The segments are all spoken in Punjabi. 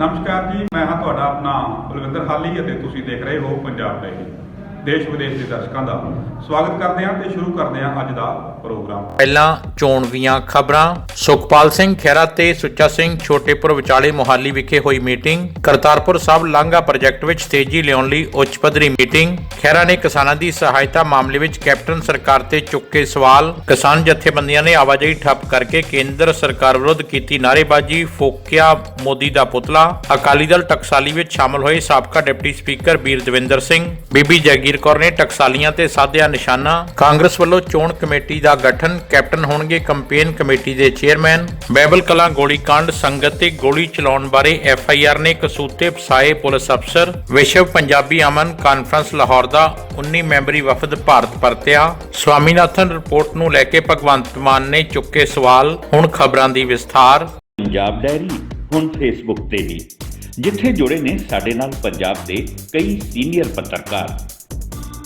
ਨਮਸਕਾਰ ਜੀ, ਮੈਂ ਹਾਂ ਤੁਹਾਡਾ ਆਪਣਾ ਬਲਵਿੰਦਰ ਹਾਲੀ ਅਤੇ ਤੁਸੀਂ ਦੇਖ ਰਹੇ ਹੋ ਪੰਜਾਬ ਡਾਇਰੀ ਦੇਸ਼ ਵਿਦੇਸ਼ ਦੇ ਦਰਸ਼ਕਾਂ ਦਾ ਸਵਾਗਤ ਕਰਦੇ ਹਾਂ ਤੇ ਸ਼ੁਰੂ ਕਰਦੇ ਹਾਂ ਅੱਜ ਦਾ ਪ੍ਰੋਗਰਾਮ। ਪਹਿਲਾਂ ਚੋਣ ਖਬਰਾਂ। ਸੁਖਪਾਲ ਸਿੰਘ ਖਹਿਰਾ ਤੇ ਸੁੱਚਾ ਸਿੰਘ ਛੋਟੇਪੁਰ ਵਿਚਾਲੇ ਮੋਹਾਲੀ ਵਿਖੇ ਹੋਈ ਮੀਟਿੰਗ। ਕਰਤਾਰਪੁਰ ਸਾਹਿਬ ਲਾਂਘਾ ਪ੍ਰੋਜੈਕਟ ਵਿੱਚ ਤੇਜ਼ੀ ਲਿਆਉਣ ਲਈ ਉੱਚ ਪੱਧਰੀ ਮੀਟਿੰਗ। ਖਹਿਰਾ ਨੇ ਕਿਸਾਨਾਂ ਦੀ ਸਹਾਇਤਾ ਮਾਮਲੇ ਵਿੱਚ ਕੈਪਟਨ ਸਰਕਾਰ ਤੇ ਚੁੱਕੇ ਸਵਾਲ। ਕਿਸਾਨ ਜਥੇਬੰਦੀਆਂ ਨੇ ਆਵਾਜਾਈ ਠੱਪ ਕਰਕੇ ਕੇਂਦਰ ਸਰਕਾਰ ਵਿਰੁੱਧ ਕੀਤੀ ਨਾਅਰੇਬਾਜ਼ੀ। ਫੋਕਿਆ ਮੋਦੀ ਦਾ ਪੁਤਲਾ। ਅਕਾਲੀ ਦਲ ਟਕਸਾਲੀ ਵਿੱਚ ਸ਼ਾਮਲ ਹੋਏ ਸਾਬਕਾ ਡਿਪਟੀ ਸਪੀਕਰ ਬੀਰ ਦਵਿੰਦਰ ਸਿੰਘ। ਬੀਬੀ ਜਗੀਰ ਕੌਰ ਨੇ ਟਕਸਾਲੀਆਂ ਤੇ ਸਾਧਿਆ ਨਿਸ਼ਾਨਾ। ਕਾਂਗਰਸ ਵੱਲੋਂ ਚੋਣ ਕਮੇਟੀ ਦਾ ਗਠਨ ਕੈਪਟਨ ਹੋਣਗੇ ਕੰਪੇਨ ਕਮੇਟੀ ਦੇ ਚੇਅਰਮੈਨ। ਬੈਬਲ ਕਲਾਂ ਗੋਲੀकांड ਸੰਗਤ ਤੇ ਗੋਲੀ ਚਲਾਉਣ ਬਾਰੇ ਐਫ ਆਈ ਆਰ ਨੇ ਕਸੂਤੇ ਫਸਾਏ ਪੁਲਿਸ ਅਫਸਰ। ਵਿਸ਼ਵ ਪੰਜਾਬੀ ਅਮਨ ਕਾਨਫਰੰਸ ਲਾਹੌਰ ਦਾ 19 ਮੈਂਬਰੀ ਵਫਦ ਭਾਰਤ ਪਰਤਿਆ। ਸਵਾਮੀਨਾਥਨ ਰਿਪੋਰਟ ਨੂੰ ਲੈ ਕੇ ਭਗਵੰਤ ਮਾਨ ਨੇ ਚੁੱਕੇ ਸਵਾਲ, ਹੁਣ ਖਬਰਾਂ ਦੀ ਵਿਸਥਾਰ। ਪੰਜਾਬ ਡਾਇਰੀ, ਹੁਣ ਫੇਸਬੁੱਕ ਤੇ ਵੀ। ਜਿੱਥੇ ਜੁੜੇ ਨੇ ਸਾਡੇ ਨਾਲ ਪੰਜਾਬ ਦੇ ਕਈ ਸੀਨੀਅਰ ਪੱਤਰਕਾਰ।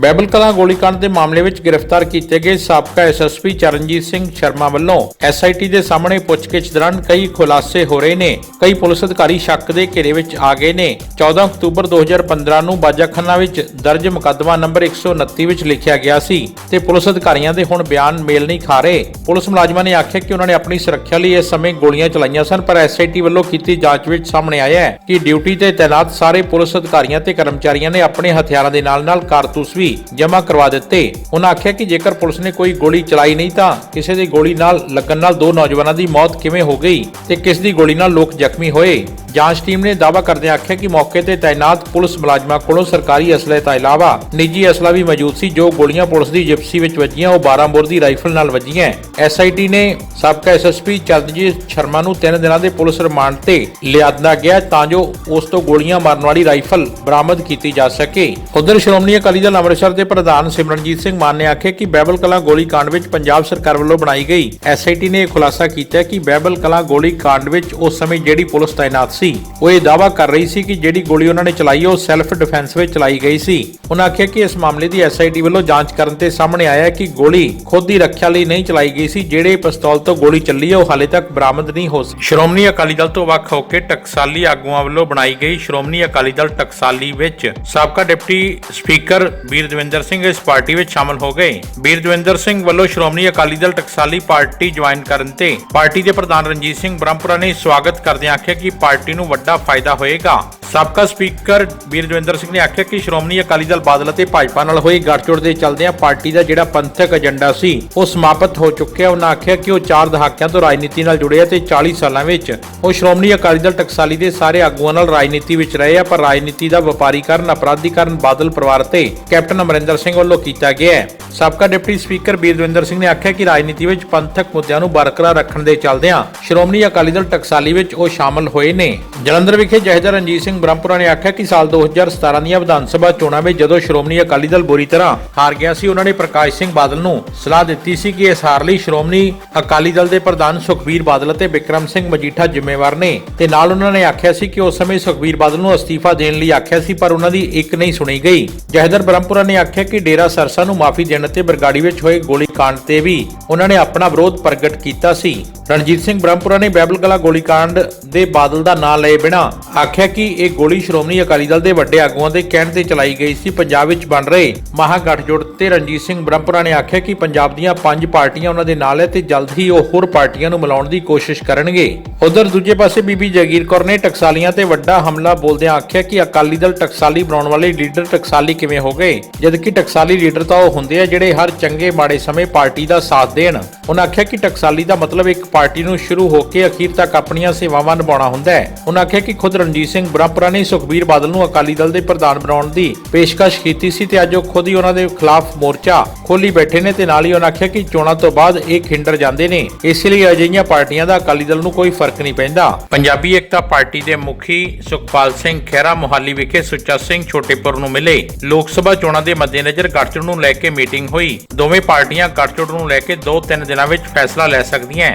ਬੈਬਲ ਕਲਾਂ ਗੋਲੀकांड ਦੇ ਮਾਮਲੇ ਵਿੱਚ ਗ੍ਰਿਫਤਾਰ ਕੀਤੇ ਗਏ ਸਾਬਕਾ ਐਸਐਸਪੀ ਚਰਨਜੀਤ ਸਿੰਘ ਸ਼ਰਮਾ ਵੱਲੋਂ ਐਸਆਈਟੀ ਦੇ ਸਾਹਮਣੇ ਪੁੱਛਗਿੱਛ ਦੌਰਾਨ ਕਈ ਖੁਲਾਸੇ ਹੋ ਰਹੇ ਨੇ। ਕਈ ਪੁਲਿਸ ਅਧਿਕਾਰੀ ਸ਼ੱਕ ਦੇ ਘੇਰੇ ਵਿੱਚ ਆ ਗਏ ਨੇ। 14 ਅਕਤੂਬਰ 2015 ਨੂੰ ਬਾਜਾਖਾਨਾ ਵਿੱਚ ਦਰਜ ਮੁਕੱਦਮਾ ਨੰਬਰ 129 ਵਿੱਚ ਲਿਖਿਆ ਗਿਆ ਸੀ ਤੇ ਪੁਲਿਸ ਅਧਿਕਾਰੀਆਂ ਦੇ ਹੁਣ ਬਿਆਨ ਮੇਲ ਨਹੀਂ ਖਾ ਰਹੇ। ਪੁਲਿਸ ਮੁਲਾਜ਼ਮਾਂ ਨੇ ਆਖਿਆ ਕਿ ਉਹਨਾਂ ਨੇ ਆਪਣੀ ਸੁਰੱਖਿਆ ਲਈ ਇਸ ਸਮੇਂ ਗੋਲੀਆਂ ਚਲਾਈਆਂ ਸਨ, ਪਰ ਐਸਆਈਟੀ ਵੱਲੋਂ ਕੀਤੀ ਜਾਂਚ ਵਿੱਚ ਸਾਹਮਣੇ ਆਇਆ ਹੈ ਕਿ ਡਿਊਟੀ ਤੇ ਤਾਇਨਾਤ ਸਾਰੇ ਪੁਲਿਸ ਅਧਿਕਾਰੀਆਂ ਤੇ ਕਰਮਚਾਰੀਆਂ ਨੇ ਆਪਣੇ ਹਥਿਆਰਾਂ ਦੇ ਨਾਲ-ਨਾਲ ਕਾਰਤੂਸ ਵੀ ਜਮ੍ਹਾਂ ਕਰਵਾ ਦਿੱਤੇ। ਉਹਨਾਂ ਆਖਿਆ ਕਿ ਜੇਕਰ ਪੁਲਿਸ ਨੇ ਕੋਈ ਗੋਲੀ ਚਲਾਈ ਨਹੀਂ ਤਾਂ ਕਿਸੇ ਦੀ ਗੋਲੀ ਨਾਲ ਲੱਗਣ ਨਾਲ ਦੋ ਨੌਜਵਾਨਾਂ ਦੀ ਮੌਤ ਕਿਵੇਂ ਹੋ ਗਈ ਤੇ ਕਿਸ ਦੀ ਗੋਲੀ ਨਾਲ ਲੋਕ ਜ਼ਖਮੀ ਹੋਏ। ਜਾਂਚ ਟੀਮ ਨੇ ਦਾਅਵਾ ਕਰਦਿਆਂ ਆਖਿਆ ਕਿ ਮੌਕੇ ਤੇ ਤਾਇਨਾਤ ਪੁਲਿਸ ਮੁਲਾਜ਼ਮਾਂ ਕੋਲੋਂ ਸਰਕਾਰੀ ਅਸਲੇ ਤੋਂ ਇਲਾਵਾ ਨਿੱਜੀ ਅਸਲਾ ਵੀ ਮੌਜੂਦ ਸੀ ਜੋ ਗੋਲੀਆਂ ਪੁਲਿਸ ਦੀ ਜਿਪਸੀ ਵਿੱਚ ਵੱਜੀਆਂ, ਉਹ 12 ਬੋਰ ਦੀ ਰਾਈਫਲ ਨਾਲ ਵੱਜੀਆਂ। ਐਸਆਈਟੀ ਨੇ ਸਾਬਕਾ ਐਸਐਸਪੀ ਚਰਨਜੀਤ ਸ਼ਰਮਾ ਨੂੰ 3 ਦਿਨਾਂ ਦੇ ਪੁਲਿਸ ਰਿਮਾਂਡ ਤੇ ਲਿਆਂਦਾ ਗਿਆ ਤਾਂ ਜੋ ਉਸ ਤੋਂ ਗੋਲੀਆਂ ਮਾਰਨ ਵਾਲੀ ਰਾਈਫਲ ਬਰਾਮਦ ਕੀਤੀ ਜਾ ਸਕੇ। ਉਧਰ ਸ਼੍ਰੋਮਣੀ ਅਕਾਲੀ ਦਲ ਅੰਮ੍ਰਿਤਸਰ ਦੇ ਪ੍ਰਧਾਨ ਸਿਮਰਨਜੀਤ ਸਿੰਘ ਮਾਨ ਨੇ ਆਖਿਆ ਕਿ ਬੈਬਲ ਕਲਾਂ ਗੋਲੀ ਕਾਂਡ ਵਿੱਚ ਪੰਜਾਬ ਸਰਕਾਰ ਵੱਲੋਂ ਬਣਾਈ ਗਈ। ਐਸਆਈਟੀ ਨੇ ਇਹ ਖੁਲਾਸਾ ਕੀਤਾ ਕਿ ਬੈਬਲ ਕਲਾਂ ਗੋਲੀ ਕਾਂਡ ਵਿੱਚ ਉਸ ਸਮੇਂ ਜਿਹੜੀ ਪੁਲਿਸ ਤਾਇਨਾਤ ਸੀ, ਉਹ ਇਹ ਦਾਅਵਾ ਕਰ ਰਹੀ ਸੀ ਕਿ ਜਿਹੜੀ ਗੋਲੀ ਉਹਨਾਂ ਨੇ ਚਲਾਈ ਉਹ ਸੈਲਫ ਡਿਫੈਂਸ ਵਿੱਚ ਚਲਾਈ ਗਈ ਸੀ। ਉਹਨਾਂ ਆਖਿਆ ਕਿ ਇਸ ਮਾਮਲੇ ਦੀ ਐਸਆਈਟੀ ਵੱਲੋਂ ਜਾਂਚ ਕਰਨ ਤੇ ਸਾਹਮਣੇ ਆਇਆ ਕਿ ਗੋਲੀ ਖੁਦ ਦੀ ਰੱਖਿਆ ਲਈ ਨਹੀਂ ਚਲਾਈ ਗਈ ਸੀ, ਜਿਹੜੇ ਪਿਸਤੌਲ ਤੋਂ ਗੋਲੀ ਚੱਲੀ ਹੈ ਉਹ ਹਾਲੇ ਤੱਕ ਬਰਾਮਦ ਨਹੀਂ ਹੋ ਸਕੀ। ਸ਼੍ਰੋਮਣੀ ਅਕਾਲੀ ਦਲ ਤੋਂ ਵੱਖ ਹੋ ਕੇ ਟਕਸਾਲੀ ਆਗੂਆਂ ਵੱਲੋਂ ਬਣਾਈ ਗਈ ਸ਼੍ਰੋਮਣੀ ਅਕਾਲੀ ਦਲ ਟਕਸਾਲੀ ਵਿੱਚ ਸਾਬਕਾ ਡਿਪਟੀ ਸਪੀਕਰ ਵੀਰ ਦਵਿੰਦਰ ਸਿੰਘ ਇਸ ਪਾਰਟੀ ਵਿੱਚ ਸ਼ਾਮਲ ਹੋ ਗਏ। ਵੀਰ ਦਵਿੰਦਰ ਸਿੰਘ ਵੱਲੋਂ ਸ਼੍ਰੋਮਣੀ ਅਕਾਲੀ ਦਲ ਟਕਸਾਲੀ ਪਾਰਟੀ ਜੁਆਇਨ ਕਰਨ ਤੇ ਪਾਰਟੀ ਦੇ ਪ੍ਰਧਾਨ ਰਣਜੀਤ ਸਿੰਘ ਬ੍ਰਹਮਪੁਰਾ ਨੇ ਸਵਾਗਤ ਕਰਦਿਆਂ ਆਖਿਆ ਕਿ ਪਾਰਟੀ ਨੂੰ ਵੱਡਾ ਫਾਇਦਾ ਹੋਏਗਾ। ਸਾਬਕਾ ਸਪੀਕਰ ਬੀਰ ਸਿੰਘ ਨੇ ਆਖਿਆ ਕਿ ਸ਼੍ਰੋਮਣੀ ਅਕਾਲੀ ਦਲ ਬਾਦਲ ਅਤੇ ਭਾਜਪਾ ਨਾਲ ਹੋਈ ਗੱਠਜੋੜ ਦੇ ਚੱਲਦਿਆਂ ਪਾਰਟੀ ਦਾ ਜਿਹੜਾ ਪੰਥਕ ਏਜੰਡਾ ਸੀ, ਉਹ ਸਮਾਪਤ ਹੋ ਚੁੱਕਿਆ। ਉਹਨਾਂ ਆਖਿਆ ਕਿ ਉਹ ਚਾਰ ਦਹਾਕਿਆਂ ਤੋਂ ਰਾਜਨੀਤੀ ਨਾਲ ਜੁੜੇ ਆ ਤੇ 40 ਸਾਲਾਂ ਵਿੱਚ ਉਹ ਸ਼੍ਰੋਮਣੀ ਅਕਾਲੀ ਦਲ ਟਕਸਾਲੀ ਦੇ ਸਾਰੇ ਆਗੂਆਂ ਨਾਲ ਰਾਜਨੀਤੀ ਵਿੱਚ ਰਹੇ ਆ, ਪਰ ਰਾਜਨੀਤੀ ਦਾ ਵਪਾਰੀਕਰਨ ਅਪਰਾਧੀਕਰਨ ਬਾਦਲ ਪਰਿਵਾਰ ਤੇ ਕੈਪਟਨ ਅਮਰਿੰਦਰ ਸਿੰਘ ਵੱਲੋਂ ਕੀਤਾ ਗਿਆ ਹੈ। ਸਾਬਕਾ ਡਿਪਟੀ ਸਪੀਕਰ ਬੀਰ ਦਵਿੰਦਰ ਸਿੰਘ ਨੇ ਆਖਿਆ ਕਿ ਰਾਜਨੀਤੀ ਵਿੱਚ ਪੰਥਕ ਮੁੱਦਿਆਂ ਨੂੰ ਬਰਕਰਾਰ ਰੱਖਣ ਦੇ ਚੱਲਦਿਆਂ ਸ਼੍ਰੋਮਣੀ ਅਕਾਲੀ ਦਲ ਟਕਸਾਲੀ ਵਿੱਚ ਉਹ ਸ਼ਾਮਲ ਹੋਏ ਨੇ। ਜਲੰਧਰ ਵਿਖੇ ਜਹੇਦਾਰ ਰਣਜੀਤ ਸਿੰਘ ਬ੍ਰਹਮਪੁਰਾ ਨੇ ਆਖਿਆ ਕਿ ਸਾਲ 2017 ਦੀਆਂ ਵਿਧਾਨ ਸਭਾ ਚੋਣਾਂ ਵਿੱਚ ਜਦੋਂ ਸ਼੍ਰੋਮਣੀ ਅਕਾਲੀ ਦਲ ਬੁਰੀ ਤਰ੍ਹਾਂ ਹਾਰ ਗਿਆ ਸੀ, ਉਹਨਾਂ ਨੇ ਪ੍ਰਕਾਸ਼ ਸਿੰਘ ਬਾਦਲ ਨੂੰ ਸਲਾਹ ਦਿੱਤੀ ਸੀ ਕਿ ਇਸ ਹਾਰ ਲਈ ਸ਼੍ਰੋਮਣੀ ਅਕਾਲੀ ਦਲ ਦੇ ਪ੍ਰਧਾਨ ਸੁਖਬੀਰ ਬਾਦਲ ਅਤੇ ਬਿਕਰਮ ਸਿੰਘ ਮਜੀਠਾ ਜ਼ਿੰਮੇਵਾਰ ਨੇ। ਤੇ ਨਾਲ ਉਹਨਾਂ ਨੇ ਆਖਿਆ ਸੀ ਕਿ ਉਸ ਸਮੇਂ ਸੁਖਬੀਰ ਬਾਦਲ ਨੂੰ ਅਸਤੀਫਾ ਦੇਣ ਲਈ ਆਖਿਆ ਸੀ, ਪਰ ਉਹਨਾਂ ਦੀ ਇੱਕ ਨਹੀਂ ਸੁਣੀ ਗਈ। ਜਹੇਦਾਰ ਬ੍ਰਹਮਪੁਰਾ ਨੇ ਆਖਿਆ ਕਿ ਡੇਰਾ ਸਰਸਾ ਨੂੰ ਮਾਫੀ ਪਿੰਡ ਅਤੇ ਬਰਗਾੜੀ ਵਿੱਚ ਹੋਏ ਗੋਲੀ ਕਾਂਡ ਤੇ ਵੀ ਉਹਨਾਂ ਨੇ ਆਪਣਾ ਵਿਰੋਧ ਪ੍ਰਗਟ ਕੀਤਾ ਸੀ। ਰਣਜੀਤ ਸਿੰਘ ਬ੍ਰਹਮਪੁਰਾ ਨੇ ਬੈਬਲ ਕਲਾ ਕਾਂਡ ਦੇ ਬਾਦਲ ਦਾ ਨਾਂ ਲਏ ਬਿਨਾ ਆਖਿਆ ਕਿ ਇਹ ਗੋਲੀ ਸ਼੍ਰੋਮਣੀ ਅਕਾਲੀ ਦਲ ਦੇ ਵੱਡੇ ਆਗੂਆਂ ਦੇ ਕਹਿਣ ਤੇ ਚਲਾਈ ਗਈ ਸੀ। ਪੰਜਾਬ ਵਿੱਚ ਬਣ ਰਹੇ ਮਹਾਗਠਜੋੜ ਤੇ ਰਣਜੀਤ ਸਿੰਘ ਬ੍ਰਹਮਪੁਰਾ ਨੇ ਆਖਿਆ ਕਿ ਪੰਜਾਬ ਦੀਆਂ ਪੰਜ ਪਾਰਟੀਆਂ ਉਹਨਾਂ ਦੇ ਨਾਲ ਹੈ ਤੇ ਜਲਦ ਹੀ ਉਹ ਹੋਰ ਪਾਰਟੀਆਂ ਨੂੰ ਮਿਲਾਉਣ ਦੀ ਕੋਸ਼ਿਸ਼ ਕਰਨਗੇ। ਉਧਰ ਦੂਜੇ ਪਾਸੇ ਬੀਬੀ ਜਗੀਰ ਕੌਰ ਨੇ ਟਕਸਾਲੀਆਂ ਤੇ ਵੱਡਾ ਹਮਲਾ ਬੋਲਦਿਆਂ ਆਖਿਆ ਕਿ ਅਕਾਲੀ ਦਲ ਟਕਸਾਲੀ ਬਣਾਉਣ ਵਾਲੇ ਲੀਡਰ ਟਕਸਾਲੀ ਕਿਵੇਂ ਹੋ ਗਏ? ਜਦਕਿ ਟਕਸਾਲੀ ਲੀਡਰ ਤਾਂ ਉਹ ਹੁੰਦੇ ਜਿਹੜੇ ਹਰ ਚੰਗੇ ਮਾੜੇ ਸਮੇਂ ਪਾਰਟੀ ਦਾ ਸਾਥ ਦੇਣ। ਉਹਨਾਂ ਆਖਿਆ ਕਿ ਟਕਸਾਲੀ ਦਾ ਮਤਲਬ ਇੱਕ ਪਾਰਟੀ ਨੂੰ ਸ਼ੁਰੂ ਹੋ ਕੇ ਅਖੀਰ ਤੱਕ ਆਪਣੀਆਂ ਸੇਵਾਵਾਂ ਨਿਭਾਉਣਾ ਹੁੰਦਾ ਹੈ। ਉਹਨਾਂ ਆਖਿਆ ਕਿ ਖੁਦ ਰਣਜੀਤ ਸਿੰਘ ਬ੍ਰਹਮਪੁਰਾ ਨੇ ਸੁਖਬੀਰ ਬਾਦਲ ਨੂੰ ਅਕਾਲੀ ਦਲ ਦੇ ਪ੍ਰਧਾਨ ਬਣਾਉਣ ਦੀ ਪੇਸ਼ਕਸ਼ ਕੀਤੀ ਸੀ ਤੇ ਅੱਜ ਉਹ ਖੁਦ ਹੀ ਉਹਨਾਂ ਦੇ ਖਿਲਾਫ ਮੋਰਚਾ ਖੋਲੀ ਬੈਠੇ ਨੇ ਤੇ ਨਾਲ ਹੀ ਉਹਨਾਂ ਆਖਿਆ ਕਿ ਚੋਣਾਂ ਤੋਂ ਬਾਅਦ ਇਹ ਖਿੰਡਰ ਜਾਂਦੇ ਨੇ। ਇਸ ਲਈ ਅਜਿਹੀਆਂ ਪਾਰਟੀਆਂ ਦਾ ਅਕਾਲੀ ਦਲ ਨੂੰ ਕੋਈ ਫ਼ਰਕ ਨਹੀਂ ਪੈਂਦਾ। ਪੰਜਾਬੀ ਏਕਤਾ ਪਾਰਟੀ ਦੇ ਮੁਖੀ ਸੁਖਪਾਲ ਸਿੰਘ ਖਹਿਰਾ ਮੁਹਾਲੀ ਵਿਖੇ ਸੁੱਚਾ ਸਿੰਘ ਛੋਟੇਪੁਰ ਨੂੰ ਮਿਲੇ। ਲੋਕ ਸਭਾ ਚੋਣਾਂ ਦੇ ਮੱਦੇਨਜ਼ਰ ਗੱਠਜੋੜ ਨੂੰ ਲੈ ਕੇ ਮੀਟਿੰਗ ਹੋਈ। ਦੋਵੇਂ ਪਾਰਟੀਆਂ ਗੱਠਜੋੜ ਨੂੰ ਲੈ ਕੇ 2-3 ਦਿਨਾਂ ਵਿੱਚ ਫੈਸਲਾ ਲੈ ਸਕਦੀਆਂ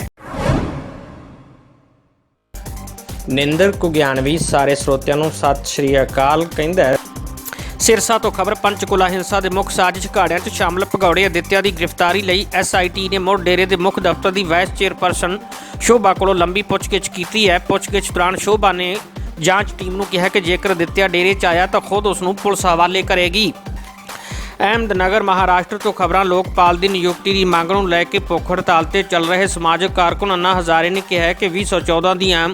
ਨਿੰਦਰ ਕੁਗਿਆਨਵੀ ਸਾਰੇ ਸਰੋਤਿਆਂ ਨੂੰ ਸਤਿ ਸ਼੍ਰੀ ਅਕਾਲ ਕਹਿੰਦਾ ਹੈ। ਸਿਰਸਾ ਤੋਂ ਖਬਰ ਪੰਚਕੁਲਾ ਹਿੰਸਾ ਦੇ ਮੁੱਖ ਸਾਜ਼ਿਸ਼ ਘਾੜਿਆਂ 'ਚ ਸ਼ਾਮਲ ਭਗੌੜੇ ਅਦਿੱਤਿਆ ਦੀ ਗ੍ਰਿਫਤਾਰੀ ਲਈ ਐਸਆਈਟੀ ਨੇ ਮੁੜ ਡੇਰੇ ਦੇ ਮੁੱਖ ਦਫ਼ਤਰ ਦੀ ਵਾਈਸ ਚੇਅਰਪਰਸਨ ਸ਼ੋਭਾ ਕੋਲੋਂ ਲੰਬੀ ਪੁੱਛਗਿੱਛ ਕੀਤੀ ਹੈ। ਪੁੱਛਗਿੱਛ ਦੌਰਾਨ ਸ਼ੋਭਾ ਨੇ ਜਾਂਚ ਟੀਮ ਨੂੰ ਕਿਹਾ ਕਿ ਜੇਕਰ ਅਦਿੱਤਿਆ ਡੇਰੇ 'ਚ ਆਇਆ ਤਾਂ ਖੁਦ ਉਸ ਨੂੰ ਪੁਲਿਸ ਹਵਾਲੇ ਕਰੇਗੀ। ਅਹਿਮਦਨਗਰ ਮਹਾਰਾਸ਼ਟਰ ਤੋਂ ਖਬਰਾਂ, ਲੋਕਪਾਲ ਦੀ ਨਿਯੁਕਤੀ ਦੀ ਮੰਗ ਨੂੰ ਲੈ ਕੇ ਭੁੱਖ ਹੜਤਾਲ ਤੇ ਚੱਲ ਰਹੇ ਸਮਾਜਿਕ ਕਾਰਕੁਨ, ਅੰਨਾ ਹਜ਼ਾਰੇ ਨੇ ਕਿਹਾ ਹੈ ਕਿ 2014 ਦੀਆਂ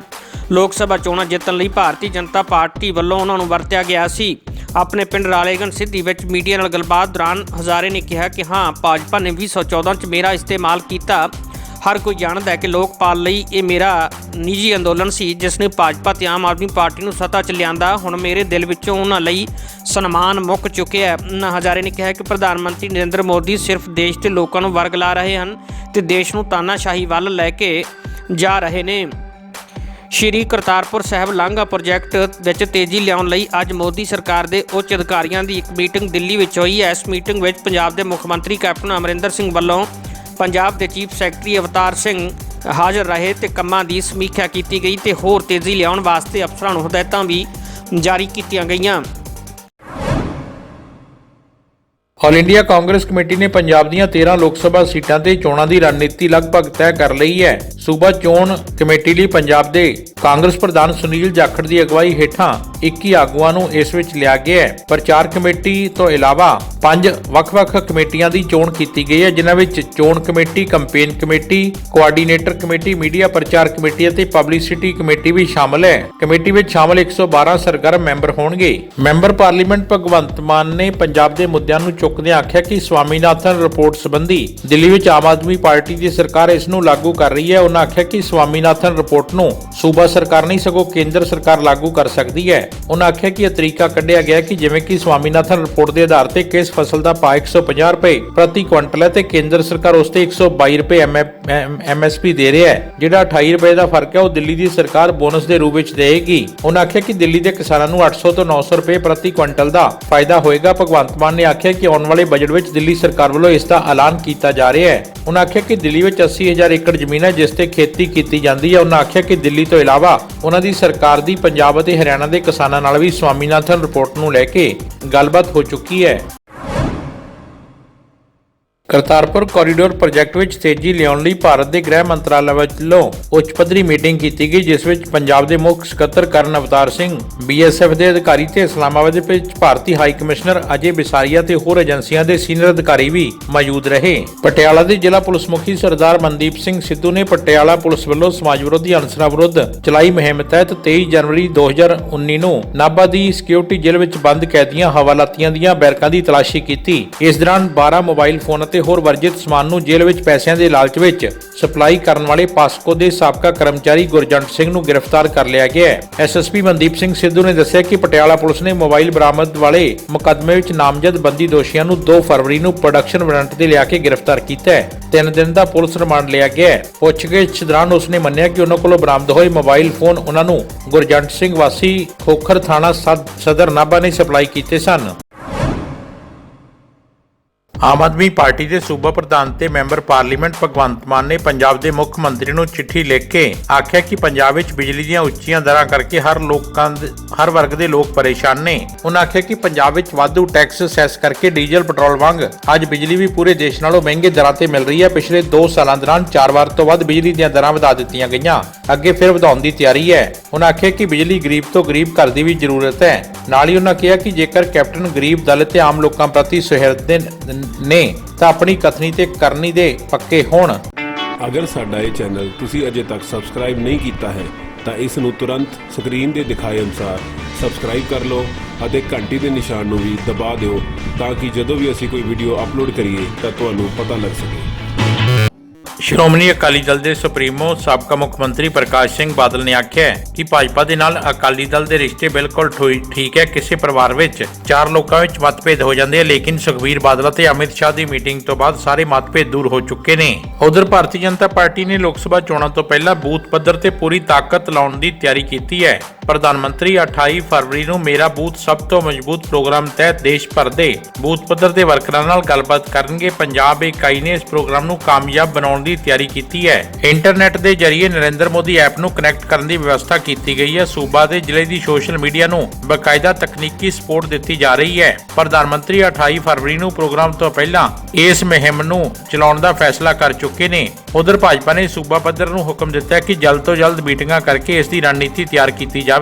ਲੋਕ ਸਭਾ ਚੋਣਾਂ ਜਿੱਤਣ ਲਈ ਭਾਰਤੀ ਜਨਤਾ ਪਾਰਟੀ ਵੱਲੋਂ ਉਹਨਾਂ ਨੂੰ ਵਰਤਿਆ ਗਿਆ ਸੀ। ਆਪਣੇ ਪਿੰਡ ਰਾਲੇਗਨ ਸਿੱਧੀ ਵਿੱਚ ਮੀਡੀਆ ਨਾਲ ਗੱਲਬਾਤ ਦੌਰਾਨ ਹਜ਼ਾਰੇ ਨੇ ਕਿਹਾ ਕਿ ਹਾਂ, ਭਾਜਪਾ ਨੇ 2014 ਚ ਮੇਰਾ ਇਸਤੇਮਾਲ ਕੀਤਾ। ਹਰ ਕੋਈ ਜਾਣਦਾ ਹੈ ਕਿ ਲੋਕਪਾਲ ਲਈ ਇਹ ਮੇਰਾ ਨਿੱਜੀ ਅੰਦੋਲਨ ਸੀ, ਜਿਸ ਨੇ ਭਾਜਪਾ ਤੇ ਆਮ ਆਦਮੀ ਪਾਰਟੀ ਨੂੰ ਸੱਤਾ 'ਚ ਲਿਆਂਦਾ। ਹੁਣ ਮੇਰੇ ਦਿਲ ਵਿੱਚੋਂ ਉਹਨਾਂ ਲਈ ਸਨਮਾਨ ਮੁੱਕ ਚੁੱਕਿਆ ਹੈ। ਉਹਨਾਂ ਹਜ਼ਾਰੇ ਨੇ ਕਿਹਾ ਕਿ ਪ੍ਰਧਾਨ ਮੰਤਰੀ ਨਰਿੰਦਰ ਮੋਦੀ ਸਿਰਫ ਦੇਸ਼ ਦੇ ਲੋਕਾਂ ਨੂੰ ਵਰਗ ਲਾ ਰਹੇ ਹਨ ਤੇ ਦੇਸ਼ ਨੂੰ ਤਾਨਾਸ਼ਾਹੀ ਵੱਲ ਲੈ ਕੇ ਜਾ ਰਹੇ ਨੇ। ਸ਼੍ਰੀ ਕਰਤਾਰਪੁਰ ਸਾਹਿਬ ਲਾਂਘਾ ਪ੍ਰੋਜੈਕਟ ਵਿੱਚ ਤੇਜ਼ੀ ਲਿਆਉਣ ਲਈ ਅੱਜ ਮੋਦੀ ਸਰਕਾਰ ਦੇ ਉੱਚ ਅਧਿਕਾਰੀਆਂ ਦੀ ਇੱਕ ਮੀਟਿੰਗ ਦਿੱਲੀ ਵਿੱਚ ਹੋਈ ਹੈ। ਇਸ ਮੀਟਿੰਗ ਵਿੱਚ ਪੰਜਾਬ ਦੇ ਮੁੱਖ ਮੰਤਰੀ ਕੈਪਟਨ ਅਮਰਿੰਦਰ ਸਿੰਘ ਵੱਲੋਂ ਪੰਜਾਬ ਦੇ ਚੀਫ ਸੈਕਟਰੀ ਅਵਤਾਰ ਸਿੰਘ ਹਾਜ਼ਰ ਰਹੇ ਤੇ ਕੰਮਾਂ ਦੀ ਸਮੀਖਿਆ ਕੀਤੀ ਗਈ ਤੇ ਹੋਰ ਤੇਜ਼ੀ ਲਿਆਉਣ ਵਾਸਤੇ ਅਫਸਰਾਂ ਨੂੰ ਹਦਾਇਤਾਂ ਵੀ ਜਾਰੀ ਕੀਤੀਆਂ ਗਈਆਂ। ਆਲ ਇੰਡੀਆ ਕਾਂਗਰਸ ਕਮੇਟੀ ਨੇ ਪੰਜਾਬ ਦੀਆਂ 13 ਲੋਕ ਸਭਾ ਸੀਟਾਂ ਤੇ ਚੋਣਾਂ ਦੀ ਰਣਨੀਤੀ ਲਗਭਗ ਤੈਅ ਕਰ ਲਈ ਹੈ। ਸੂਬਾ ਚੋਣ ਕਮੇਟੀ ਲਈ ਪੰਜਾਬ ਦੇ ਕਾਂਗਰਸ ਪ੍ਰਧਾਨ ਸੁਨੀਲ ਜਾਖੜ ਦੀ ਅਗਵਾਈ ਹੇਠਾਂ 21 ਆਗੂਆਂ ਨੂੰ ਇਸ ਵਿੱਚ ਲਿਆ ਗਿਆ ਹੈ। ਪ੍ਰਚਾਰ ਕਮੇਟੀ ਤੋਂ ਇਲਾਵਾ ਪੰਜ ਵੱਖ-ਵੱਖ ਕਮੇਟੀਆਂ ਦੀ ਚੋਣ ਕੀਤੀ ਗਈ ਹੈ, ਜਿਨ੍ਹਾਂ ਵਿੱਚ ਚੋਣ committee, campaign committee, coordinator committee, media ਪ੍ਰਚਾਰ ਕਮੇਟੀ ਅਤੇ ਪਬਲਿਸਿਟੀ ਕਮੇਟੀ ਵੀ ਸ਼ਾਮਲ ਹੈ। ਕਮੇਟੀ ਵਿੱਚ ਸ਼ਾਮਲ 112 ਸਰਗਰਮ ਮੈਂਬਰ ਹੋਣਗੇ। ਮੈਂਬਰ ਪਾਰਲੀਮੈਂਟ ਭਗਵੰਤ ਮਾਨ ਨੇ ਪੰਜਾਬ ਦੇ ਮੁੱਦਿਆਂ ਨੂੰ ਚੁੱਕਦਿਆਂ ਆਖਿਆ ਕਿ ਸਵਾਮੀਨਾਥਨ ਰਿਪੋਰਟ ਸੰਬੰਧੀ ਦਿੱਲੀ ਵਿੱਚ ਆਮ ਆਦਮੀ ਪਾਰਟੀ ਦੀ ਸਰਕਾਰ ਇਸ ਨੂੰ ਲਾਗੂ ਕਰ ਰਹੀ ਹੈ। ਉਹਨਾਂ ਆਖਿਆ ਕਿ ਸਵਾਮੀਨਾਥਨ ਰਿਪੋਰਟ ਨੂੰ ਸੂਬਾ ਸਰਕਾਰ ਨਹੀਂ, ਸਗੋਂ ਕੇਂਦਰ ਸਰਕਾਰ ਲਾਗੂ ਕਰ ਸਕਦੀ ਹੈ। ਉਹਨਾਂ ਆਖਿਆ ਕਿ ਇਹ ਤਰੀਕਾ ਕੱਢਿਆ ਗਿਆ ਕਿ ਜਿਵੇਂ ਕਿ ਸਵਾਮੀਨਾਥਨ ਰਿਪੋਰਟ ਦੇ ਆਧਾਰ ਤੇ ਕਿਸ ਫਸਲ ਦਾ ਭਾਅ 150 ਰੁਪਏ ਪ੍ਰਤੀ ਕੁਇੰਟਲ ਹੈ ਤੇ ਕੇਂਦਰ ਸਰਕਾਰ ਉਸ ਤੇ 122 ਰੁਪਏ ਐਮਐਸਪੀ ਦੇ ਰਿਹਾ ਹੈ। ਜਿਹੜਾ 28 ਰੁਪਏ ਦਾ ਫ਼ਰਕ ਹੈ, ਉਹ ਦਿੱਲੀ ਦੀ ਸਰਕਾਰ ਬੋਨਸ ਦੇ ਰੂਪ ਵਿੱਚ ਦੇਵੇਗੀ ਉਹਨਾਂ ਆਖਿਆ ਕਿ ਦਿੱਲੀ ਦੇ ਕਿਸਾਨਾਂ ਨੂੰ 800 ਤੋਂ 900 ਰੁਪਏ ਪ੍ਰਤੀ ਕੁਇੰਟਲ ਦਾ ਫਾਇਦਾ ਹੋਏਗਾ। ਭਗਵੰਤ ਮਾਨ ਨੇ ਆਖਿਆ ਕਿ ਆਉਣ ਵਾਲੇ ਬਜਟ ਵਿੱਚ ਦਿੱਲੀ ਸਰਕਾਰ ਵੱਲੋਂ ਇਸ ਦਾ ਐਲਾਨ ਕੀਤਾ ਜਾ ਰਿਹਾ ਹੈ। ਉਹਨਾਂ ਆਖਿਆ ਕਿ ਦਿੱਲੀ ਵਿੱਚ 80000 ਏਕੜ ਜ਼ਮੀਨ ਹੈ, ਜਿਸ ਤੇ ਖੇਤੀ ਕੀਤੀ ਜਾਂਦੀ ਹੈ। ਉਹਨਾਂ ਆਖਿਆ ਕਿ ਦਿੱਲੀ ਤੋਂ ਇਲਾਵਾ ਉਹਨਾਂ ਦੀ ਸਰਕਾਰ ਦੀ ਪੰਜਾਬ ਅਤੇ ਹਰਿਆਣਾ ਦੇ ਕਿਸਾਨਾਂ ਨਾਲ ਵੀ ਸਵਾਮੀਨਾਥਨ ਰਿਪੋਰਟ ਨੂੰ ਲੈ ਕੇ ਗੱਲਬਾਤ ਹੋ ਚੁੱਕੀ ਹੈ। ਕਰਤਾਰਪੁਰ ਕੋਰੀਡੋਰ ਪ੍ਰੋਜੈਕਟ ਵਿੱਚ ਤੇਜ਼ੀ ਲਿਆਉਣ ਲਈ ਭਾਰਤ ਦੇ ਗ੍ਰਹਿ ਮੰਤਰਾਲਾ ਵੱਲੋਂ ਉੱਚ ਪੱਧਰੀ ਮੀਟਿੰਗ ਕੀਤੀ ਗਈ, ਜਿਸ ਵਿੱਚ ਪੰਜਾਬ ਦੇ ਮੁੱਖ ਸਕੱਤਰ ਕਰਨ ਅਵਤਾਰ ਸਿੰਘ ਬੀਐਸਐਫ ਦੇ ਅਧਿਕਾਰੀ ਤੇ ਇਸਲਾਮਾਬਾਦ ਵਿੱਚ ਭਾਰਤੀ ਹਾਈ ਕਮਿਸ਼ਨਰ ਅਜੇ ਬਿਸਾਰੀਆ ਤੇ ਹੋਰ ਏਜੰਸੀਆਂ ਦੇ ਸੀਨੀਅਰ ਅਧਿਕਾਰੀ ਵੀ ਮੌਜੂਦ ਰਹੇ। ਪਟਿਆਲਾ ਦੇ ਜ਼ਿਲ੍ਹਾ ਪੁਲਿਸ ਮੁਖੀ ਸਰਦਾਰ ਮਨਦੀਪ ਸਿੰਘ ਸਿੱਧੂ ਨੇ ਪਟਿਆਲਾ ਪੁਲਿਸ ਵੱਲੋਂ ਸਮਾਜ ਵਿਰੋਧੀ ਅਨਸਰਾਂ ਵਿਰੁੱਧ ਚਲਾਈ ਮੁਹਿੰਮ ਤਹਿਤ 23 ਜਨਵਰੀ 2019 ਨੂੰ ਨਾਭਾ ਦੀ ਸਿਕਿਉਰਿਟੀ ਜੇਲ੍ਹ ਵਿੱਚ ਬੰਦ ਕੈਦੀਆਂ ਹਵਾਲਾਤੀਆਂ ਦੀਆਂ ਬੈਰਕਾਂ ਦੀ ਤਲਾਸ਼ੀ ਕੀਤੀ। ਇਸ ਦੌਰਾਨ 12 ਮੋਬਾਈਲ ਫੋਨ ਅਤੇ ਹੋਰ ਵਰਜਿਤ ਸਮਾਨ ਨੂੰ ਜੇਲ੍ਹ ਵਿੱਚ ਪੈਸਿਆਂ ਦੇ ਲਾਲਚ ਵਿੱਚ ਸਪਲਾਈ ਕਰਨ ਵਾਲੇ ਪਾਸਕੋ ਦੇ ਸਾਬਕਾ ਕਰਮਚਾਰੀ ਗੁਰਜੰਟ ਸਿੰਘ ਨੂੰ ਗ੍ਰਿਫਤਾਰ ਕਰ ਲਿਆ ਗਿਆ ਹੈ। ਐਸਐਸਪੀ ਮਨਦੀਪ ਸਿੰਘ ਸਿੱਧੂ ਨੇ ਦੱਸਿਆ ਕਿ ਪਟਿਆਲਾ ਪੁਲਿਸ ਨੇ ਮੋਬਾਈਲ ਬਰਾਮਦ ਵਾਲੇ ਮੁਕੱਦਮੇ ਵਿੱਚ ਨਾਮਜ਼ਦ ਬੰਦੀ ਦੋਸ਼ੀਆਂ ਨੂੰ 2 ਫਰਵਰੀ ਨੂੰ ਪ੍ਰੋਡਕਸ਼ਨ ਵਾਰੰਟ ਤੇ ਲਿਆ ਕੇ ਗ੍ਰਿਫਤਾਰ ਕੀਤਾ ਹੈ। ਤਿੰਨ ਦਿਨ ਦਾ ਪੁਲਿਸ ਰਿਮਾਂਡ ਲਿਆ ਗਿਆ ਹੈ। ਪੁੱਛਗਿੱਛ ਦੌਰਾਨ ਉਸਨੇ ਮੰਨਿਆ ਕਿ ਉਹਨਾਂ ਕੋਲੋਂ ਬਰਾਮਦ ਹੋਏ ਮੋਬਾਈਲ ਫੋਨ ਉਹਨਾਂ ਨੂੰ ਗੁਰਜੰਟ ਸਿੰਘ ਵਾਸੀ ਖੋਖਰ ਥਾਣਾ ਸਦਰ ਨਾਭਾ ਨੇ ਸਪਲਾਈ ਕੀਤੇ ਸਨ। ਆਮ ਆਦਮੀ ਪਾਰਟੀ ਦੇ ਸੂਬਾ ਪ੍ਰਧਾਨ ਤੇ ਮੈਂਬਰ ਪਾਰਲੀਮੈਂਟ ਭਗਵੰਤ ਮਾਨ ਨੇ ਪੰਜਾਬ ਦੇ ਮੁੱਖ ਮੰਤਰੀ ਨੂੰ ਚਿੱਠੀ ਲਿਖ ਕੇ ਆਖਿਆ ਕਿ ਪੰਜਾਬ ਵਿੱਚ ਬਿਜਲੀ ਦੀਆਂ ਉੱਚੀਆਂ ਦਰਾਂ ਕਰਕੇ ਹਰ ਲੋਕਾਂ ਹਰ ਵਰਗ ਦੇ ਲੋਕ ਪਰੇਸ਼ਾਨ ਨੇ। ਉਹਨਾਂ ਆਖਿਆ ਕਿ ਪੰਜਾਬ ਵਿੱਚ ਵਾਧੂ ਟੈਕਸ ਸੈਸ ਕਰਕੇ ਡੀਜ਼ਲ, ਪੈਟਰੋਲ ਵਾਂਗ ਅੱਜ ਬਿਜਲੀ ਵੀ ਪੂਰੇ ਦੇਸ਼ ਨਾਲੋਂ ਮਹਿੰਗੇ ਦਰਾਂ ਤੇ ਮਿਲ ਰਹੀ ਹੈ। ਪਿਛਲੇ 2 ਸਾਲਾਂ ਦੌਰਾਨ ਚਾਰ ਵਾਰ ਤੋਂ ਵੱਧ ਬਿਜਲੀ ਦੀਆਂ ਦਰਾਂ ਵਧਾ ਦਿੱਤੀਆਂ ਗਈਆਂ। ਅੱਗੇ ਫਿਰ ਵਧਾਉਣ ਦੀ ਤਿਆਰੀ ਹੈ। ਉਹਨਾਂ ਆਖਿਆ ਕਿ ਬਿਜਲੀ ਗਰੀਬ ਤੋਂ ਗਰੀਬ ਘਰ ਦੀ ਵੀ ਜ਼ਰੂਰਤ ਹੈ। ਨਾਲ ਹੀ ਉਹਨਾਂ ਕਿਹਾ ਕਿ ਜੇਕਰ ਕੈਪਟਨ ਗਰੀਬ ਦਲ ਤੇ ਆਮ ਲੋਕਾਂ ਪ੍ਰਤੀ ਸੁਹਿਰਦ ਨੇ ਤਾਂ ਆਪਣੀ ਕਥਨੀ ਤੇ ਕਰਨੀ ਦੇ ਪੱਕੇ ਹੋਣ। ਅਗਰ ਸਾਡਾ ਇਹ ਚੈਨਲ ਤੁਸੀਂ ਅਜੇ ਤੱਕ ਸਬਸਕ੍ਰਾਈਬ ਨਹੀਂ ਕੀਤਾ ਹੈ, ਤਾਂ ਇਸ ਨੂੰ ਤੁਰੰਤ ਸਕਰੀਨ ਦੇ ਦਿਖਾਏ ਅਨੁਸਾਰ ਸਬਸਕ੍ਰਾਈਬ ਕਰ ਲਓ ਅਤੇ ਘੰਟੀ ਦੇ ਨਿਸ਼ਾਨ ਨੂੰ ਵੀ ਦਬਾ ਦਿਓ ਤਾਂ ਕਿ ਜਦੋਂ ਵੀ ਅਸੀਂ ਕੋਈ ਵੀਡੀਓ ਅਪਲੋਡ ਕਰੀਏ ਤਾਂ ਤੁਹਾਨੂੰ ਪਤਾ ਲੱਗ ਸਕੇ। ਸ਼੍ਰੋਮਣੀ ਅਕਾਲੀ ਦਲ ਦੇ ਸੁਪਰੀਮੋ ਸਾਬਕਾ ਮੁੱਖ ਮੰਤਰੀ ਪ੍ਰਕਾਸ਼ ਸਿੰਘ ਬਾਦਲ ਨੇ ਆਖਿਆ ਕਿ ਭਾਜਪਾ ਦੇ ਨਾਲ ਅਕਾਲੀ ਦਲ ਦੇ ਰਿਸ਼ਤੇ ਬਿਲਕੁਲ ਠੀਕ ਹੈ। ਕਿਸੇ ਪਰਿਵਾਰ ਵਿੱਚ ਚਾਰ ਲੋਕਾਂ ਵਿੱਚ ਮਤਭੇਦ ਹੋ ਜਾਂਦੇ ਆ, ਲੇਕਿਨ ਸੁਖਬੀਰ ਬਾਦਲ ਅਤੇ ਅਮਿਤ ਸ਼ਾਹ ਦੀ ਮੀਟਿੰਗ ਤੋਂ ਬਾਅਦ ਸਾਰੇ ਮਤਭੇਦ ਦੂਰ ਹੋ ਚੁੱਕੇ ਨੇ। ਉਧਰ ਭਾਰਤੀ ਜਨਤਾ ਪਾਰਟੀ ਨੇ ਲੋਕ ਸਭਾ ਚੋਣਾਂ ਤੋਂ ਪਹਿਲਾਂ ਬੂਥ ਪੱਧਰ ਤੇ ਪੂਰੀ ਤਾਕਤ ਲਾਉਣ ਦੀ ਤਿਆਰੀ ਕੀਤੀ ਹੈ। ਪ੍ਰਧਾਨ ਮੰਤਰੀ 28 ਫਰਵਰੀ ਨੂੰ ਮੇਰਾ ਬੂਥ ਸਭ ਤੋਂ ਮਜ਼ਬੂਤ ਪ੍ਰੋਗਰਾਮ ਤਹਿਤ ਦੇਸ਼ ਭਰ ਦੇ ਬੂਥ ਪੱਧਰ ਦੇ ਵਰਕਰਾਂ ਨਾਲ ਗੱਲਬਾਤ ਕਰਨਗੇ। ਪੰਜਾਬ ਇਕਾਈ ਨੇ ਇਸ ਪ੍ਰੋਗਰਾਮ ਨੂੰ ਕਾਮਯਾਬ ਬਣਾਉਣ ਦੀ ਤਿਆਰੀ ਕੀਤੀ ਹੈ। ਇੰਟਰਨੈਟ ਦੇ ਜ਼ਰੀਏ ਨਰਿੰਦਰ ਮੋਦੀ ਐਪ ਨੂੰ ਕਨੈਕਟ ਕਰਨ ਦੀ ਵਿਵਸਥਾ ਕੀਤੀ ਗਈ ਹੈ। ਸੂਬਾ ਦੇ ਜ਼ਿਲ੍ਹੇ ਦੀ ਸੋਸ਼ਲ ਮੀਡੀਆ ਨੂੰ ਬਕਾਇਦਾ ਤਕਨੀਕੀ ਸਪੋਰਟ ਦਿੱਤੀ ਜਾ ਰਹੀ ਹੈ। ਪ੍ਰਧਾਨ ਮੰਤਰੀ 28 ਫਰਵਰੀ ਨੂੰ ਪ੍ਰੋਗਰਾਮ ਤੋਂ ਪਹਿਲਾਂ ਇਸ ਮੁਹਿੰਮ ਨੂੰ ਚਲਾਉਣ ਦਾ ਫੈਸਲਾ ਕਰ ਚੁੱਕੇ ਨੇ। ਉਧਰ ਭਾਜਪਾ ਨੇ ਸੂਬਾ ਪੱਧਰ ਨੂੰ ਹੁਕਮ ਦਿੱਤਾ ਕਿ ਜਲਦ ਤੋਂ ਜਲਦ ਮੀਟਿੰਗਾਂ ਕਰਕੇ ਇਸ ਦੀ ਰਣਨੀਤੀ ਤਿਆਰ ਕੀਤੀ ਜਾਵੇ।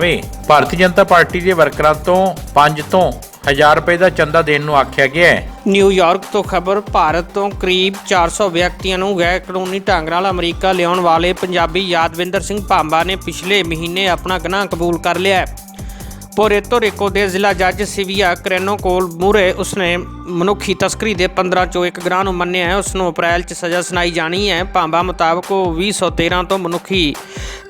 ਭਾਰਤੀ ਜਨਤਾ ਪਾਰਟੀ ਦੇ ਵਰਕਰਾਂ ਤੋਂ 5 ਤੋਂ 1000 ਰੁਪਏ ਦਾ ਚੰਦਾ ਦੇਣ ਨੂੰ ਆਖਿਆ ਗਿਆ ਹੈ। ਨਿਊਯਾਰਕ ਤੋਂ ਖਬਰ, ਭਾਰਤ ਤੋਂ ਕਰੀਬ 400 ਵਿਅਕਤੀਆਂ ਨੂੰ ਗੈਰ ਕਾਨੂੰਨੀ ਢੰਗ ਨਾਲ ਅਮਰੀਕਾ ਲਿਆਉਣ ਵਾਲੇ ਪੰਜਾਬੀ ਯਾਦਵਿੰਦਰ ਸਿੰਘ ਭਾਂਬਾ ਨੇ ਪਿਛਲੇ ਮਹੀਨੇ ਆਪਣਾ ਗੁਨਾਹ ਕਬੂਲ ਕਰ ਲਿਆ ਹੈ। ਪੋਰੇਤੋ ਰਿਕੋ ਦੇ ਜ਼ਿਲ੍ਹਾ ਜੱਜ ਸਿਵੀਆ ਕਰੈਨੋ ਕੋਲ ਮੂਰੇ ਉਸਨੇ ਮਨੁੱਖੀ ਤਸਕਰੀ ਦੇ 15 ਚੋਂ ਇੱਕ ਗ੍ਰਾਂ ਨੂੰ ਮੰਨਿਆ ਹੈ। ਉਸ ਨੂੰ ਅਪ੍ਰੈਲ 'ਚ ਸਜ਼ਾ ਸੁਣਾਈ ਜਾਣੀ ਹੈ। ਭਾਂਬਾ ਮੁਤਾਬਕ ਉਹ 2013 ਤੋਂ ਮਨੁੱਖੀ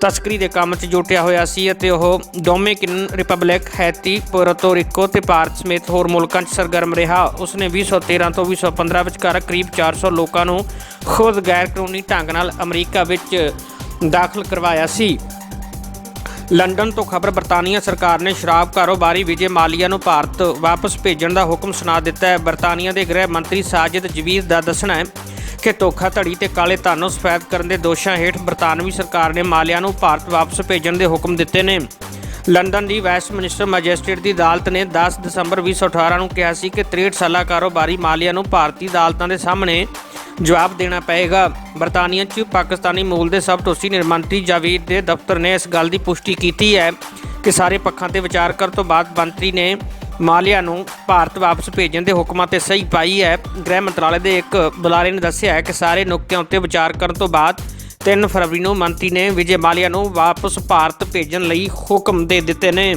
ਤਸਕਰੀ ਦੇ ਕੰਮ 'ਚ ਜੁਟਿਆ ਹੋਇਆ ਸੀ ਅਤੇ ਉਹ Dominican Republic, Haiti Puerto Rico ਤੇ ਭਾਰਤ ਸਮੇਤ ਹੋਰ ਮੁਲਕਾਂ 'ਚ ਸਰਗਰਮ ਰਿਹਾ। ਉਸਨੇ 2013 ਤੋਂ 2015 ਵਿਚਕਾਰ ਕਰੀਬ 400 ਲੋਕਾਂ ਨੂੰ ਖੁਦ ਗੈਰ ਕਾਨੂੰਨੀ ਢੰਗ ਨਾਲ ਅਮਰੀਕਾ ਵਿੱਚ ਦਾਖਲ ਕਰਵਾਇਆ ਸੀ। ਲੰਡਨ ਤੋਂ ਖਬਰ ਬਰਤਾਨੀਆ ਸਰਕਾਰ ਨੇ ਸ਼ਰਾਬ ਕਾਰੋਬਾਰੀ ਵਿਜੇ ਮਾਲੀਆ ਨੂੰ ਭਾਰਤ ਵਾਪਸ ਭੇਜਣ ਦਾ ਹੁਕਮ ਸੁਣਾ ਦਿੱਤਾ ਹੈ। ਬਰਤਾਨੀਆ ਦੇ ਗ੍ਰਹਿ ਮੰਤਰੀ ਸਾਜਿਦ ਜਵੀਰ ਦਾ ਦੱਸਣਾ ਹੈ ਕਿ ਧੋਖਾਧੜੀ ਤੇ ਕਾਲੇ ਧਨ ਨੂੰ ਸਫੈਦ ਕਰਨ ਦੇ ਦੋਸ਼ਾਂ ਹੇਠ ਬਰਤਾਨਵੀ ਸਰਕਾਰ ਨੇ ਮਾਲਿਆ ਨੂੰ ਭਾਰਤ ਵਾਪਸ ਭੇਜਣ ਦੇ ਹੁਕਮ ਦਿੱਤੇ ਨੇ। ਲੰਡਨ ਦੀ ਵੈਸਟ ਮਿਨਿਸਟਰ ਮੈਜਿਸਟ੍ਰੇਟ ਦੀ ਅਦਾਲਤ ਨੇ 10 ਦਸੰਬਰ 2018 ਨੂੰ ਕਿਹਾ ਸੀ ਕਿ 63 ਸਾਲਾ ਕਾਰੋਬਾਰੀ ਮਾਲਿਆ ਨੂੰ ਭਾਰਤੀ ਅਦਾਲਤਾਂ ਦੇ ਸਾਹਮਣੇ ਜਵਾਬ ਦੇਣਾ ਪਏਗਾ। ਬਰਤਾਨੀਆ 'ਚ ਪਾਕਿਸਤਾਨੀ ਮੂਲ ਦੇ ਸਬ ਟੋਸੀ ਨਿਰਮੰਤਰੀ ਜਾਵੇਦ ਦੇ ਦਫ਼ਤਰ ਨੇ ਇਸ ਗੱਲ ਦੀ ਪੁਸ਼ਟੀ ਕੀਤੀ ਹੈ ਕਿ ਸਾਰੇ ਪੱਖਾਂ ਤੇ ਵਿਚਾਰ ਕਰਨ ਤੋਂ ਬਾਅਦ ਮੰਤਰੀ ਨੇ ਮਾਲੀਆ ਨੂੰ ਭਾਰਤ ਵਾਪਸ ਭੇਜਣ ਦੇ ਹੁਕਮਾਂ ਤੇ ਸਹੀ ਪਾਈ ਹੈ। ਗ੍ਰਹਿ ਮੰਤਰਾਲੇ ਦੇ ਇੱਕ ਬੁਲਾਰੇ ਨੇ ਦੱਸਿਆ ਹੈ ਕਿ ਸਾਰੇ ਨੁਕਤਿਆਂ ਉੱਤੇ ਵਿਚਾਰ ਕਰਨ ਤੋਂ ਬਾਅਦ 3 ਫਰਵਰੀ ਨੂੰ ਮੰਤਰੀ ਨੇ ਵਿਜੇ ਮਾਲੀਆ ਨੂੰ ਵਾਪਸ ਭਾਰਤ ਭੇਜਣ ਲਈ ਹੁਕਮ ਦੇ ਦਿੱਤੇ ਨੇ।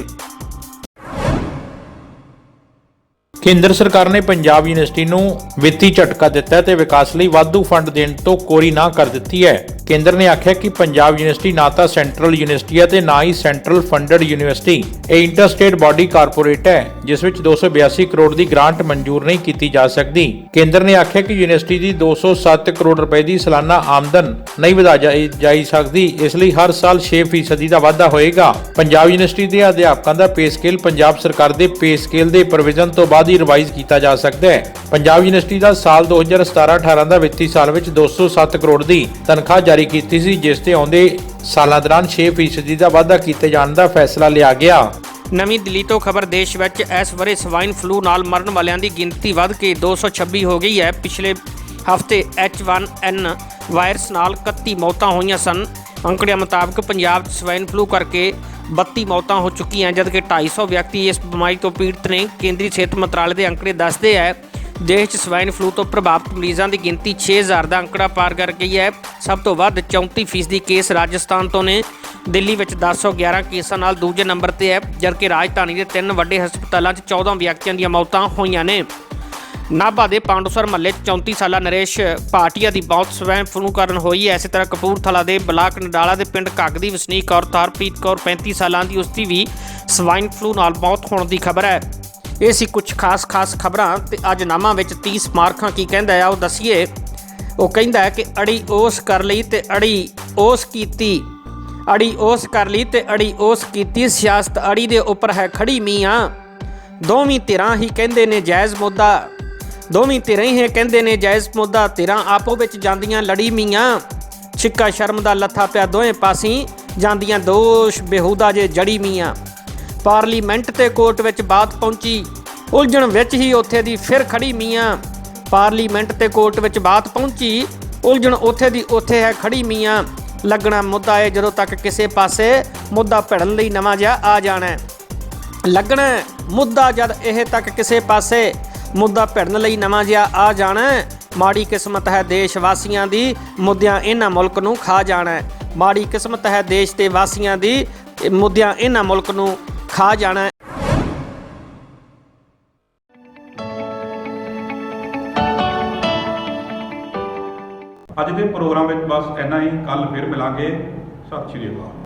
ਕੇਂਦਰ ਸਰਕਾਰ ਨੇ ਪੰਜਾਬ ਯੂਨੀਵਰਸਿਟੀ ਨੂੰ ਵਿੱਤੀ ਝਟਕਾ ਦਿੱਤਾ ਤੇ ਵਿਕਾਸ ਲਈ ਵਾਧੂ ਫੰਡ ਦੇਣ ਤੋਂ ਕੋਰੀ ਨਾ ਕਰ ਦਿੱਤੀ ਹੈ। ਕੇਂਦਰ ਨੇ ਆਖਿਆ ਕਿ ਪੰਜਾਬ ਯੂਨੀਵਰਸਿਟੀ ਨਾ ਤਾਂ ਸੈਂਟਰਲ ਯੂਨੀਵਰਸਿਟੀ ਹੈ ਤੇ ਨਾ ਹੀ ਸੈਂਟਰਲ ਫੰਡਡ ਯੂਨੀਵਰਸਿਟੀ। ਇਹ ਇੰਟਰਸਟੇਟ ਬਾਡੀ ਕਾਰਪੋਰੇਟ ਹੈ, ਜਿਸ ਵਿੱਚ 282 ਕਰੋੜ ਦੀ ਗ੍ਰਾਂਟ ਮਨਜ਼ੂਰ ਨਹੀਂ ਕੀਤੀ ਜਾ ਸਕਦੀ। ਕੇਂਦਰ ਨੇ ਆਖਿਆ ਕਿ ਯੂਨੀਵਰਸਿਟੀ ਦੀ 207 ਕਰੋੜ ਰੁਪਏ ਦੀ ਸਾਲਾਨਾ ਆਮਦਨ ਨਹੀਂ ਵਧਾ ਜਾਈ- ਜਾਈ ਸਕਦੀ, ਇਸ ਲਈ ਹਰ ਸਾਲ 6% ਦਾ ਵਾਧਾ ਹੋਏਗਾ। ਪੰਜਾਬ ਯੂਨੀਵਰਸਿਟੀ ਦੇ ਅਧਿਆਪਕਾਂ ਦਾ ਪੇ ਸਕੇਲ ਪੰਜਾਬ ਸਰਕਾਰ ਦੇ ਪੇ ਸਕੇਲ ਦੇ ਪ੍ਰੋਵੀਜ਼ਨ ਤੋਂ ਬਾਅਦ ਹੀ ਰਿਵਾਈਜ਼ ਕੀਤਾ ਜਾ ਸਕਦਾ ਹੈ। ਪੰਜਾਬ ਯੂਨੀਵਰਸਿਟੀ ਦਾ ਸਾਲ 2017-18 ਦਾ ਵਿੱਤੀ ਸਾਲ ਵਿੱਚ 207 ਕਰੋੜ ਦੀ ਤਨਖਾਹ ਜਾਰੀ ਕੀਤੀ ਸੀ, ਜਿਸ ਤੇ ਆਉਂਦੇ ਸਾਲਾਂ ਦੌਰਾਨ 6% ਦਾ ਵਾਧਾ ਕੀਤੇ ਜਾਣ ਦਾ ਫੈਸਲਾ ਲਿਆ ਗਿਆ। ਨਵੀਂ ਦਿੱਲੀ ਤੋਂ ਖਬਰ, ਦੇਸ਼ ਵਿੱਚ ਇਸ ਵਰੇ ਸਵਾਈਨ ਫਲੂ ਨਾਲ ਮਰਨ ਵਾਲਿਆਂ ਦੀ ਗਿਣਤੀ ਵੱਧ ਕੇ 226 ਹੋ ਗਈ ਹੈ। ਪਿਛਲੇ ਹਫ਼ਤੇ H1N ਵਾਇਰਸ ਨਾਲ 31 ਮੌਤਾਂ ਹੋਈਆਂ ਸਨ। ਅੰਕੜਿਆਂ ਮੁਤਾਬਕ ਪੰਜਾਬ 'ਚ ਸਵਾਈਨ ਫਲੂ ਕਰਕੇ 32 ਮੌਤਾਂ ਹੋ ਚੁੱਕੀਆਂ ਜਦਕਿ 250 ਵਿਅਕਤੀ ਇਸ ਬਿਮਾਰੀ ਤੋਂ ਪੀੜਤ ਨੇ। ਕੇਂਦਰੀ ਸਿਹਤ ਮੰਤਰਾਲੇ ਦੇ ਅੰਕੜੇ ਦੱਸਦੇ ਹੈ, ਦੇਸ਼ 'ਚ ਸਵਾਈਨ ਫਲੂ ਤੋਂ ਪ੍ਰਭਾਵਿਤ ਮਰੀਜ਼ਾਂ ਦੀ ਗਿਣਤੀ 6000 ਦਾ ਅੰਕੜਾ ਪਾਰ ਕਰ ਗਈ ਹੈ। ਸਭ ਤੋਂ ਵੱਧ 34% ਕੇਸ ਰਾਜਸਥਾਨ ਤੋਂ ਨੇ। ਦਿੱਲੀ ਵਿੱਚ 1011 ਕੇਸਾਂ ਨਾਲ ਦੂਜੇ ਨੰਬਰ ਤੇ ਹੈ, ਜਦਕਿ ਰਾਜਧਾਨੀ ਦੇ ਤਿੰਨ ਵੱਡੇ ਹਸਪਤਾਲਾਂ 'ਚ 14 ਵਿਅਕਤੀਆਂ ਦੀਆਂ ਮੌਤਾਂ ਹੋਈਆਂ ਨੇ। ਨਾਭਾ ਦੇ ਪਾਂਡੂਸਰ ਮਹੱਲੇ 'ਚ 34 ਸਾਲਾ ਨਰੇਸ਼ ਭਾਟੀਆ ਦੀ ਮੌਤ ਸਵੈਨ ਫਲੂ ਕਾਰਨ ਹੋਈ ਹੈ। ਇਸੇ ਤਰ੍ਹਾਂ ਕਪੂਰਥਲਾ ਦੇ ਬਲਾਕ ਨਡਾਲਾ ਦੇ ਪਿੰਡ ਘੱਗ ਦੀ ਵਸਨੀਕ ਔਰਤ ਹਰਪ੍ਰੀਤ ਕੌਰ 35 ਸਾਲਾਂ ਦੀ, ਉਸ ਦੀ ਵੀ ਸਵਾਈਨ ਫਲੂ ਨਾਲ ਮੌਤ ਹੋਣ ਦੀ ਖਬਰ ਹੈ। ਇਹ ਸੀ ਕੁਝ ਖਾਸ-ਖਾਸ ਖਬਰਾਂ ਤੇ ਅੱਜ ਨਾਮਾ ਵਿੱਚ 30 ਸਮਾਰਕਾਂ ਕੀ ਕਹਿੰਦਾ ਆ ਉਹ ਦਸੀਏ। ਉਹ ਕਹਿੰਦਾ ਕਿ ਅੜੀ ਉਸ ਕਰ ਲਈ ਤੇ ਅੜੀ ਉਸ ਕੀਤੀ। ਅੜੀ ਉਸ ਕਰ ਲਈ ਤੇ ਅੜੀ ਉਸ ਕੀਤੀ, ਸਿਆਸਤ ਅੜੀ ਦੇ ਉੱਪਰ ਹੈ ਖੜੀ ਮੀਆਂ। ਦੋਵੇਂ ਧਿਰਾਂ ਹੀ ਕਹਿੰਦੇ ਨੇ ਜਾਇਜ਼ ਮੁੱਦਾ। ਦੋਵੇਂ ਧਿਰਾਂ ਹੀ ਕਹਿੰਦੇ ਨੇ, ਜਾਇਜ਼ ਮੁੱਦਾ ਧਿਰਾਂ ਆਪੋ ਵਿੱਚ ਜਾਂਦੀਆਂ ਲੜੀ ਮੀਆਂ। ਛਿੱਕਾ ਸ਼ਰਮ ਦਾ ਲੱਥਾ ਪਿਆ ਦੋਵੇਂ ਪਾਸੀਂ ਜਾਂਦੀਆਂ ਦੋਸ਼ ਬੇਹੂਦਾ ਜੇ ਜੜੀ ਮੀਆਂ। ਪਾਰਲੀਮੈਂਟ ਤੇ ਕੋਰਟ ਵਿੱਚ ਬਾਤ ਪਹੁੰਚੀ। ਉਲਝਣ ਵਿੱਚ ਹੀ ਉੱਥੇ ਦੀ ਫਿਰ ਖੜੀ ਮੀਆਂ। ਪਾਰਲੀਮੈਂਟ ਤੇ ਕੋਰਟ ਵਿੱਚ ਬਾਤ ਪਹੁੰਚੀ। ਉਲਝਣ ਉੱਥੇ ਦੀ ਉੱਥੇ ਹੈ ਖੜੀ ਮੀਆਂ। ਲੱਗਣਾ ਮੁੱਦਾ ਹੈ ਜਦੋਂ ਤੱਕ ਕਿਸੇ ਪਾਸੇ ਮੁੱਦਾ ਭਿੜਨ ਲਈ ਨਵਾਂ ਜਿਹਾ ਆ ਜਾਣਾ ਲੱਗਣਾ ਮੁੱਦਾ ਜਦ ਇਹ ਤੱਕ ਕਿਸੇ ਪਾਸੇ ਮੁੱਦਾ ਭਿੜਨ ਲਈ ਨਵਾਂ ਜਿਹਾ ਆ ਜਾਣਾ ਮਾੜੀ ਕਿਸਮਤ ਹੈ ਦੇਸ਼ ਵਾਸੀਆਂ ਦੀ, ਮੁੱਦਿਆਂ ਇਹਨਾਂ ਮੁਲਕ ਨੂੰ ਖਾ ਜਾਣਾ ਮਾੜੀ ਕਿਸਮਤ ਹੈ ਦੇਸ਼ ਤੇ ਵਾਸੀਆਂ ਦੀ, ਮੁੱਦਿਆਂ ਇਹਨਾਂ ਮੁਲਕ ਨੂੰ ਖਾ ਜਾਣਾ ਅੱਜ ਦੇ ਪ੍ਰੋਗਰਾਮ ਵਿੱਚ ਬਸ ਇੰਨਾ ਹੀ। ਕੱਲ ਫਿਰ ਮਿਲਾਂਗੇ। ਸਤਿ ਸ਼੍ਰੀ ਅਕਾਲ।